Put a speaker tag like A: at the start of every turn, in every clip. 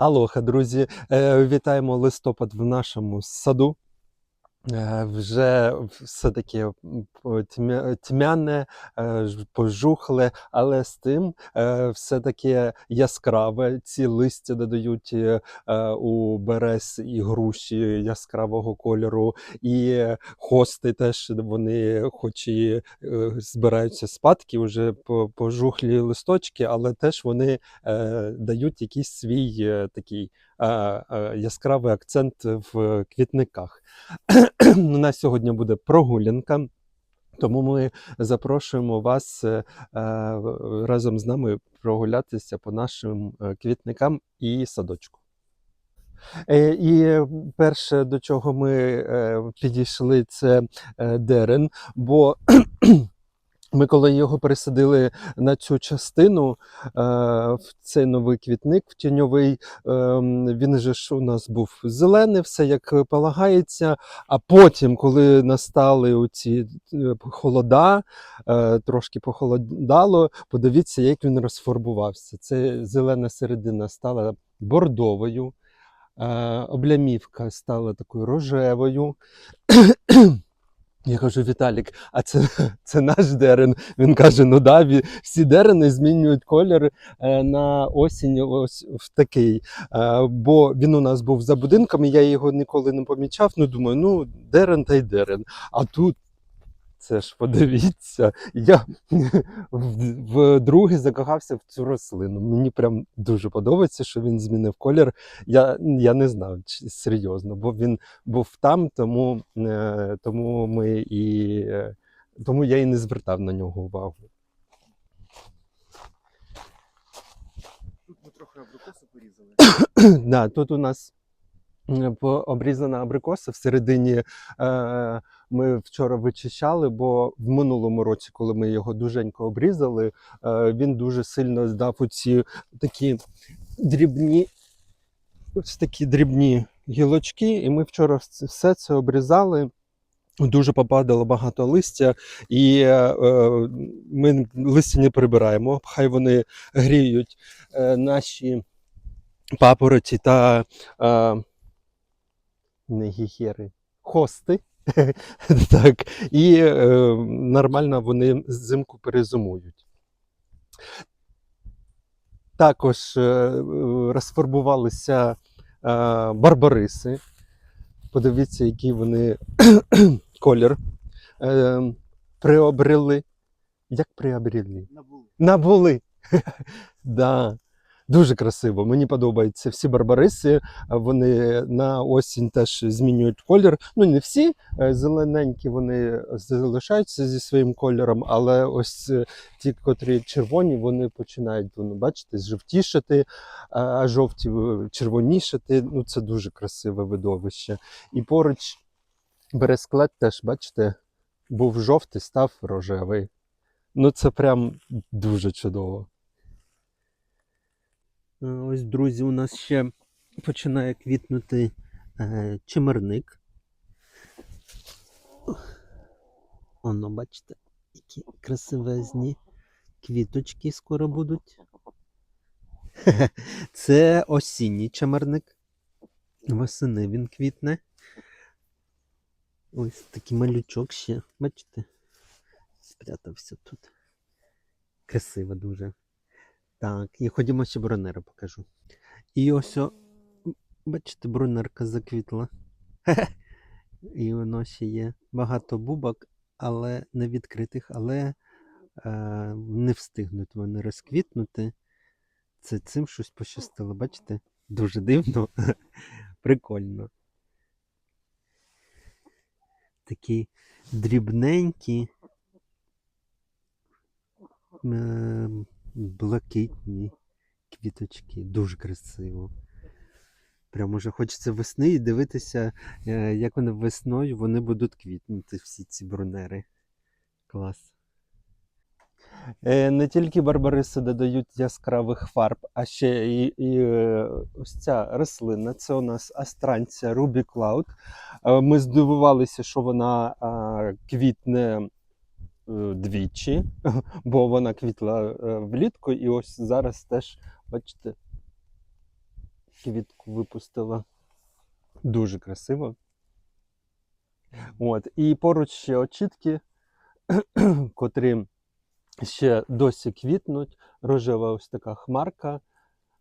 A: Алоха, друзі, Е, вітаємо листопад в нашому саду. Е, Вже все таке по- тьмяне, е, пожухле, але з тим е, все таке яскраве. Ці листя додають у берез і груші яскравого кольору, і хости теж вони, хоч і збираються спадки, вже по- пожухлі листочки, але теж вони дають якийсь свій такий яскравий акцент в квітниках. У нас сьогодні буде прогулянка. Тому ми запрошуємо вас е, е, разом з нами прогулятися по нашим е, квітникам і садочку. Е, І перше, до чого ми е, підійшли, це е, дерен, бо ми, коли його пересадили на цю частину, е, в цей новий квітник, в тіньовий, ем, він же ж у нас був зелений, все як полагається. А потім, коли настали оці е, холода, е, трошки похолодало, подивіться, як він розфарбувався. Це зелена середина стала бордовою, облямівка стала такою рожевою. Я кажу, Віталік, а це, це наш дерен. Він каже: ну да, всі дерени змінюють колір е, на осінь ось в такий. Е, бо він у нас був за будинками, я його ніколи не помічав. Ну, думаю, ну, дерен та й дерен. А тут. Це ж подивіться, я вдруге закохався в цю рослину. Мені прям дуже подобається, що він змінив колір. Я, я не знав чи- серйозно, бо він був там, тому, е, тому ми і тому я і не звертав на нього увагу.
B: Тут ми трохи абрикоси порізали.
A: да, тут у нас е, обрізана абрикоса всередині. Е, ми вчора вичищали, бо в минулому році, коли ми його дуженько обрізали, е, він дуже сильно здав оці такі дрібні, ось такі дрібні гілочки, і ми вчора все це обрізали. Дуже попадало багато листя, і е, е, ми листя не прибираємо. Хай вони гріють е, наші папороті та е, не гіхери, хости. так, і е, нормально вони взимку перезимують. Також е, розфарбувалися е, барбариси. Подивіться, який вони колір е, приобрели. Як приобрели?
B: Набули.
A: Набули. да. Дуже красиво. Мені подобаються всі барбариси. Вони на осінь теж змінюють колір. Ну, не всі е, зелененькі вони залишаються зі своїм кольором, але ось е, ті, котрі червоні, вони починають, ну, бачите, жовтішати, а- жовті е, червонішати. Ну, це дуже красиве видовище. І поруч бересклет теж, бачите, був жовтий, став рожевий. Ну, це прям дуже чудово. Е, Ось, друзі, у нас ще починає квітнути е, чимерник. Оно, бачите, які красивезні квіточки скоро будуть. Це осінній чимерник. Восени він квітне. Ось такий малючок ще, бачите? Спрятався тут. Красиво дуже. Так, і ходімо ще бронера покажу. І ось, о, бачите, бронерка заквітла. І воно ще є багато бубок, але не відкритих, але е, не встигнуть вони розквітнути. Це цим щось пощастило, бачите? Дуже дивно, прикольно. Такі дрібненькі, е, блакитні квіточки. Дуже красиво. Прямо вже хочеться весни і дивитися, е, як вони весною вони будуть квітнути, всі ці брунери. Клас. Е, Не тільки барбариси додають яскравих фарб, а ще і, і е, ось ця рослина. Це у нас астранція Ruby Cloud. Ми здивувалися, що вона квітне двічі, бо вона квітла е, влітку, і ось зараз теж, бачите, квітку випустила. Дуже красиво. От. І поруч ще очітки, котрі ще досі квітнуть. Рожева ось така хмарка.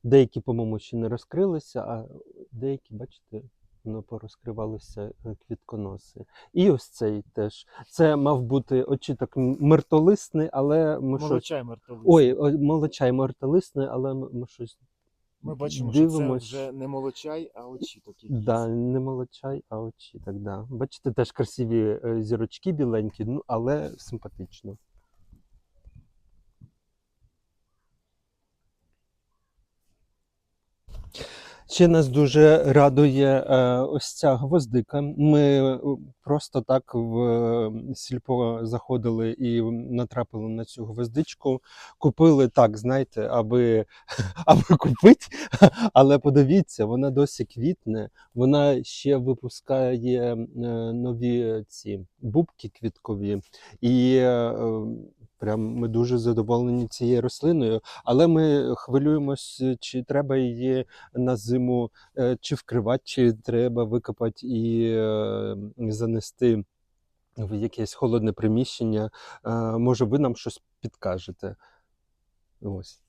A: Деякі, по-моєму, ще не розкрилися, а деякі, бачите, ну, порозкривалися е, квітконоси. І ось цей теж. Це мав бути очіток мертолисний, але ми.
B: Молочай мертвий.
A: Ой, молочай мертолисний, але ми, щось.
B: Ми бачимо, що це вже не молочай, а очіток якийсь.
A: Да, не молочай, а очіток, да. Бачите, теж красиві е, зірочки біленькі, ну, але симпатично. Ще нас дуже радує е, ось ця гвоздика. Ми е, просто так в сільпо заходили і натрапили на цю гвоздичку. Купили так, знаєте, аби, аби купити. Але подивіться, вона досі квітне, вона ще випускає е, нові ці бубки квіткові. І е, прям ми дуже задоволені цією рослиною. Але ми хвилюємось, чи треба її на зиму е, чи вкривати, чи треба викопати і е, занести в якесь холодне приміщення. Може, ви нам щось підкажете. Ось.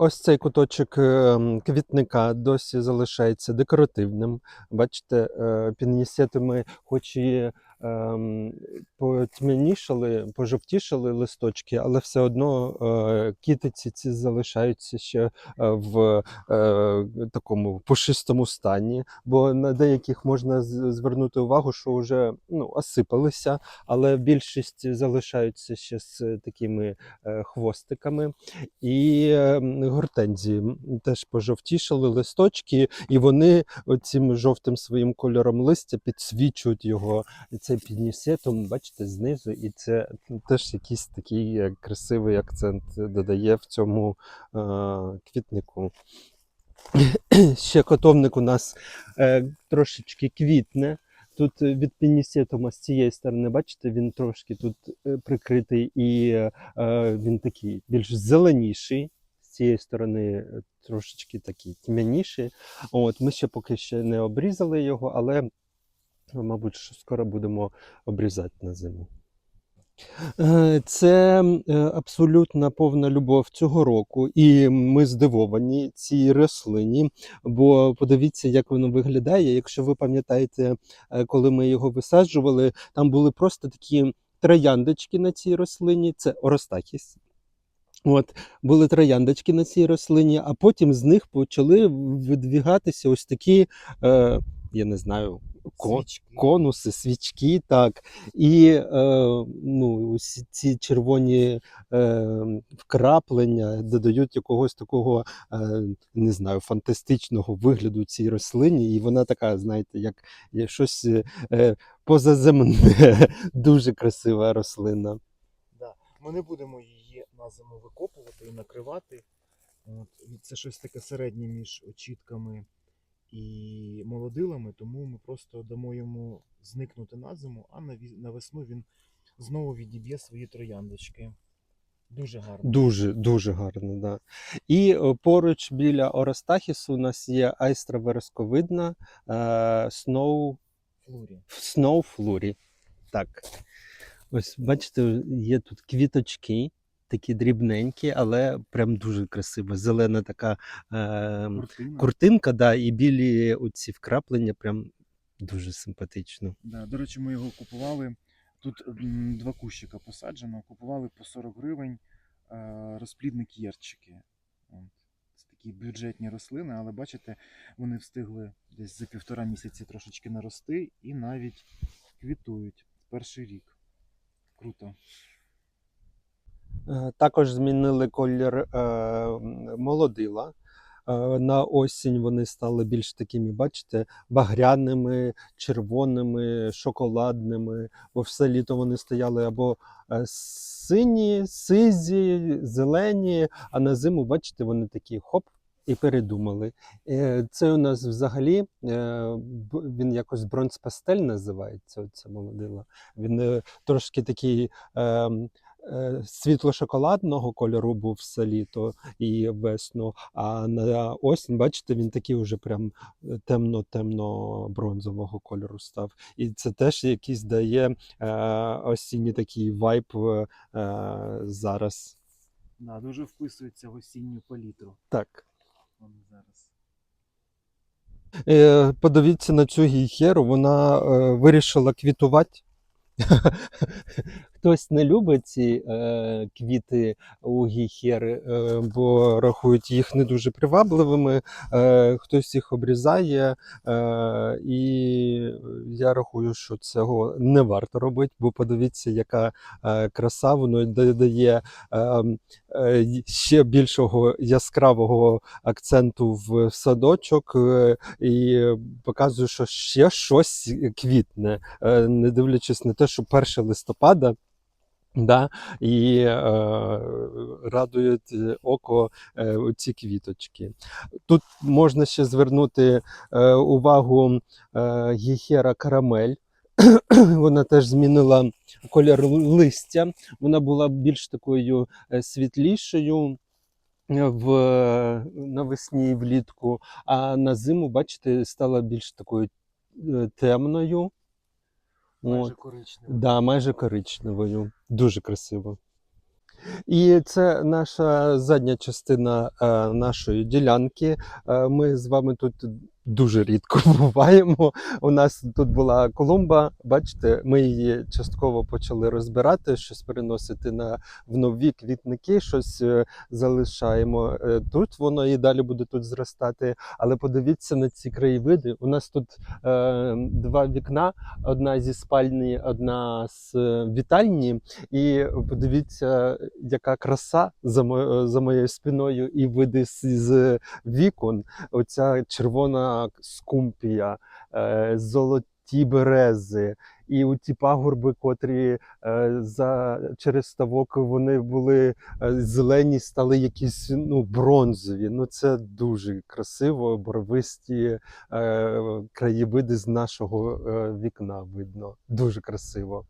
A: Е, Ось цей куточок е, квітника досі залишається декоративним. Бачите, піннісети пінісетами, хоч і ем, потьмянішали, пожовтішали листочки, але все одно е, кітиці ці залишаються ще е, в е, такому пушистому стані, бо на деяких можна звернути увагу, що вже ну, осипалися, але більшість залишаються ще з такими хвостиками. І е, гортензії теж пожовтішали листочки, і вони цим жовтим своїм кольором листя підсвічують його цей піднісетом, бачите, знизу, і це теж якийсь такий е, красивий акцент додає в цьому е, квітнику. Ще котовник у нас е, трошечки квітне. Тут від пінісетума з цієї сторони, бачите, він трошки тут прикритий і він такий більш зеленіший. З цієї сторони трошечки такий тьмяніший. От, ми ще поки ще не обрізали його, але, мабуть, що скоро будемо обрізати на зиму. Е, Це е, абсолютно повна любов цього року, і ми здивовані цій рослині. Бо подивіться, як воно виглядає. Якщо ви пам'ятаєте, е, коли ми його висаджували, там були просто такі трояндочки на цій рослині. Це оростахіс. От були трояндочки на цій рослині, а потім з них почали видвігатися ось такі, е, я не знаю, ко-
B: Свічки.
A: конуси, свічки, так. І е, ну, ось ці червоні е, вкраплення додають якогось такого, е, не знаю, фантастичного вигляду цій рослині. І вона така, знаєте, як, як щось е, позаземне, дуже красива рослина.
B: Да. Ми не будемо її на зиму викопувати і накривати. От. Це щось таке середнє між очітками і молодилами, тому ми просто дамо йому зникнути на зиму, а на, весну він знову відіб'є свої трояндочки. Дуже гарно.
A: Дуже, дуже гарно, да. І е, поруч біля Оростахісу у нас є айстра вересковидна е, Snow,
B: Флурі.
A: Snow Flurry. Так. Ось бачите, є тут квіточки, такі дрібненькі, але прям дуже красиво. Зелена така е,
B: Куртина.
A: куртинка, да, і білі оці вкраплення, прям дуже симпатично.
B: Да, до речі, ми його купували. Тут м, два кущика посаджено, купували по 40 гривень е, розплідник єрчики. От. Це такі бюджетні рослини, але бачите, вони встигли десь за півтора місяці трошечки нарости і навіть квітують перший рік. Круто.
A: Е, Також змінили колір е, молодила. Е, На осінь вони стали більш такими, бачите, багряними, червоними, шоколадними, бо все літо вони стояли або сині, сизі, зелені, а на зиму, бачите, вони такі хоп. І передумали. Це у нас взагалі він якось бронзпастель називається. Оце молодила. Він трошки такий ем, світло-шоколадного кольору був все літо і весну, а на осінь, бачите, він такий вже прям темно-темно-бронзового кольору став. І це теж якийсь дає е, осінній такий вайб е, зараз.
B: Да, дуже вписується в осінню палітру.
A: Так.
B: Вон зараз.
A: Е, подивіться на цю гіхеру, вона е, вирішила квітувати. Хтось не любить ці е, квіти у гіхери, е, бо рахують їх не дуже привабливими. Е, хтось їх обрізає, е, і я рахую, що цього не варто робити, бо подивіться, яка е, краса, воно додає е, е, ще більшого яскравого акценту в садочок. І показує, що ще щось квітне, не дивлячись на те, що 1 листопада. Да, і е, радують око е, ці квіточки. Тут можна ще звернути е, увагу е, гіхера карамель. Вона теж змінила колір листя. Вона була більш такою е, світлішою в навесні влітку, а на зиму, бачите, стала більш такою е, темною.
B: Майже
A: От.
B: коричневий.
A: Да, майже коричневою. Дуже красиво. І це наша задня частина е, нашої ділянки. Е, ми з вами тут дуже рідко буваємо. У нас тут була колумба. Бачите, ми її частково почали розбирати, щось переносити на в нові квітники, щось е, залишаємо е, тут. Воно і далі буде тут зростати. Але подивіться на ці краєвиди. У нас тут е, два вікна: одна зі спальні, одна з е, вітальні. І подивіться, яка краса за, мо- за моєю спиною, і види з, з вікон. Оця червона скумпія, е, золоті берези. І у ті пагорби, котрі е, за через ставок вони були е, зелені, стали якісь ну, бронзові. Ну це дуже красиво, барвисті краєвиди з нашого вікна видно. Дуже красиво.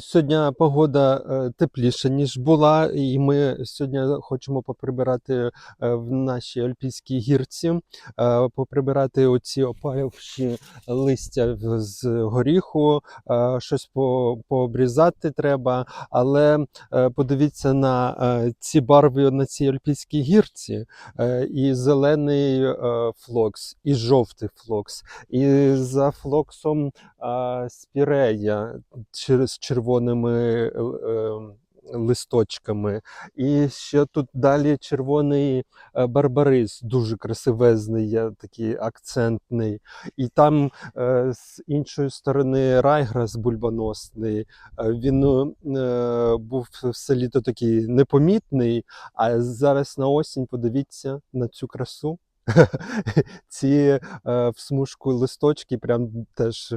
A: Сьогодні погода е, тепліша, ніж була, і ми сьогодні хочемо поприбирати е, в нашій альпійській гірці, е, поприбирати оці опаявші листя з горіху, е, щось по- пообрізати треба. Але е, подивіться на е, ці барви на цій альпійській гірці, Е, і зелений е, флокс, і жовтий флокс, і за флоксом спірея з червоними е, е, листочками. І ще тут далі червоний е, барбарис, дуже красивезний, я такий акцентний. І там е, з іншої сторони райграс бульбоносний. Е, Він був все літо такий непомітний, а зараз на осінь подивіться на цю красу. Ці в смужку листочки прям теж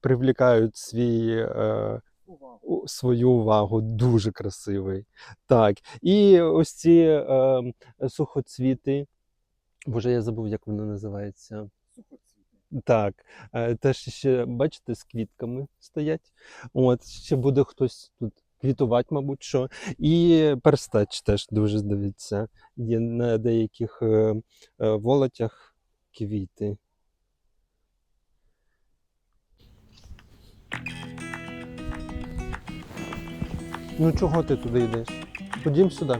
A: привлікають свій, е, свою увагу. Дуже красивий. Так. І ось ці е, сухоцвіти. Боже, я забув, як воно називається.
B: Сухоцвіти.
A: Так, е, теж ще, бачите, з квітками стоять. От, ще буде хтось тут квітувати, мабуть, що. І перстач теж дуже дивиться. Є на деяких е, е, волотях квіти. Ну чого ти туди йдеш? Ходім сюди.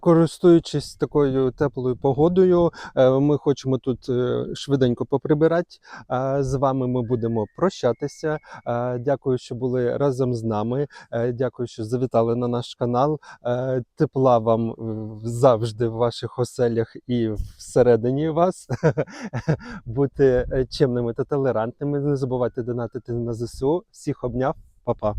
A: Користуючись такою теплою погодою, е, ми хочемо тут е, швиденько поприбирати. Е, З вами ми будемо прощатися. Е, Дякую, що були разом з нами. Е, Дякую, що завітали на наш канал. Е, Тепла вам е, завжди в ваших оселях і всередині вас. Бути е, чемними та толерантними. Не забувайте донатити на ЗСУ. Всіх обняв, Па-па.